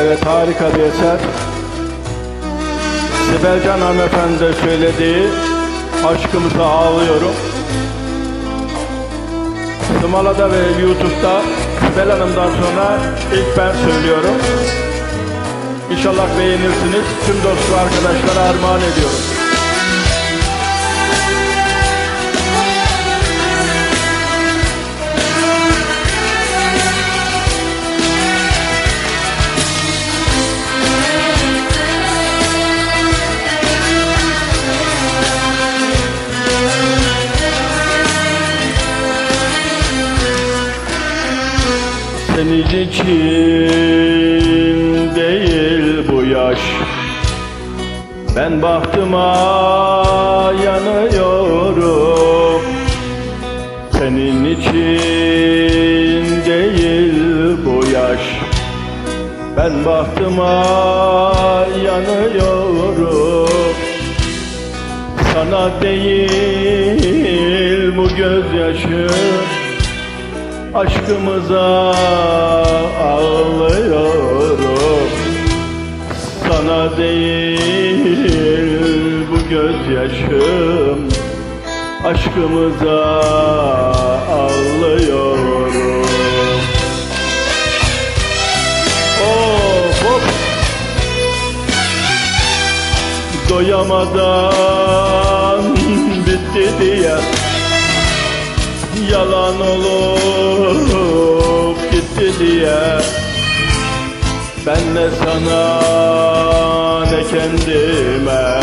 Evet harika bir eser. Sibel Can hanımefendi de söylediği Aşkımıza ağlıyorum. Sımala'da ve YouTube'da Sibel Hanım'dan sonra ilk ben söylüyorum. İnşallah beğenirsiniz. Tüm dost arkadaşlara armağan ediyorum. Senin için değil bu yaş. Ben bahtıma yanıyorum. Senin için değil bu yaş. Ben bahtıma yanıyorum. Sana değil bu gözyaşı Aşkımıza ağlıyorum. Sana değil bu gözyaşım. Aşkımıza ağlıyorum. Of of. Doyamadan bitti diye yalan olup gitti diye Ben ne sana ne kendime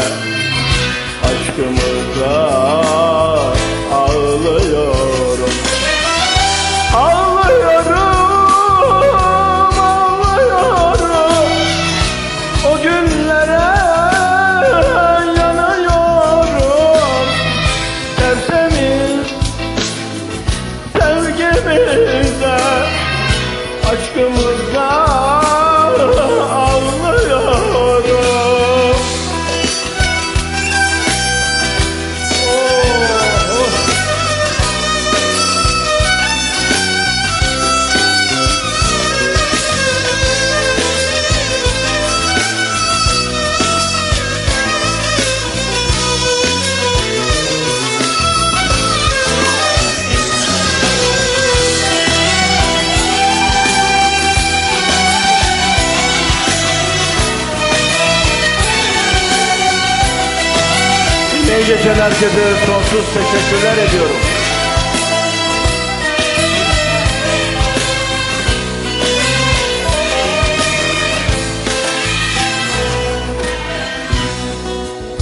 Geçen herkese sonsuz teşekkürler ediyorum.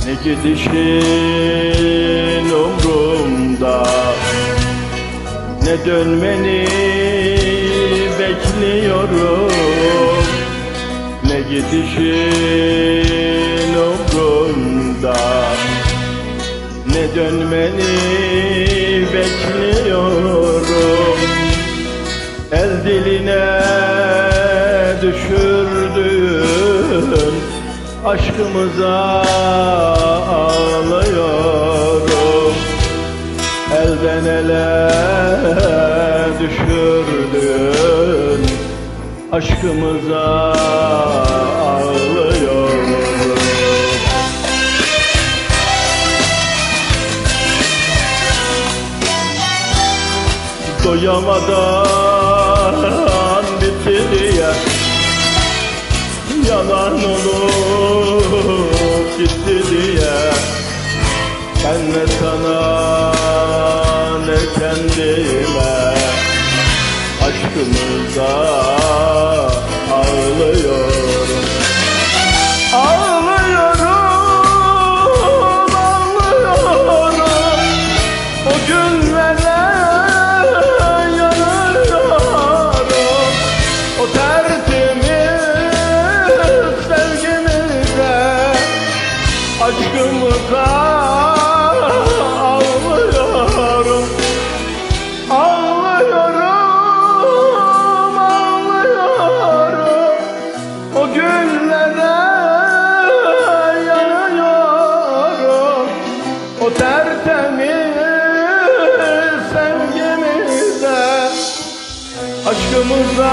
Ne gidişin umrumda Ne dönmeni bekliyorum Ne gidişin umrumda dönmeni bekliyorum. El diline düşürdün Aşkımıza ağlıyorum. Elden ele düşürdün Aşkımıza Doyamadan bitti diye Yalan olup gitti diye. Ben ne sana ne kendime. Aşkımıza ağlıyorum. Ağlıyorum, ağlıyorum. O günlere Aşkımıza ağlıyorum Ağlıyorum, ağlıyorum. O günlere yanıyorum. O tertemiz sevgimize Aşkımıza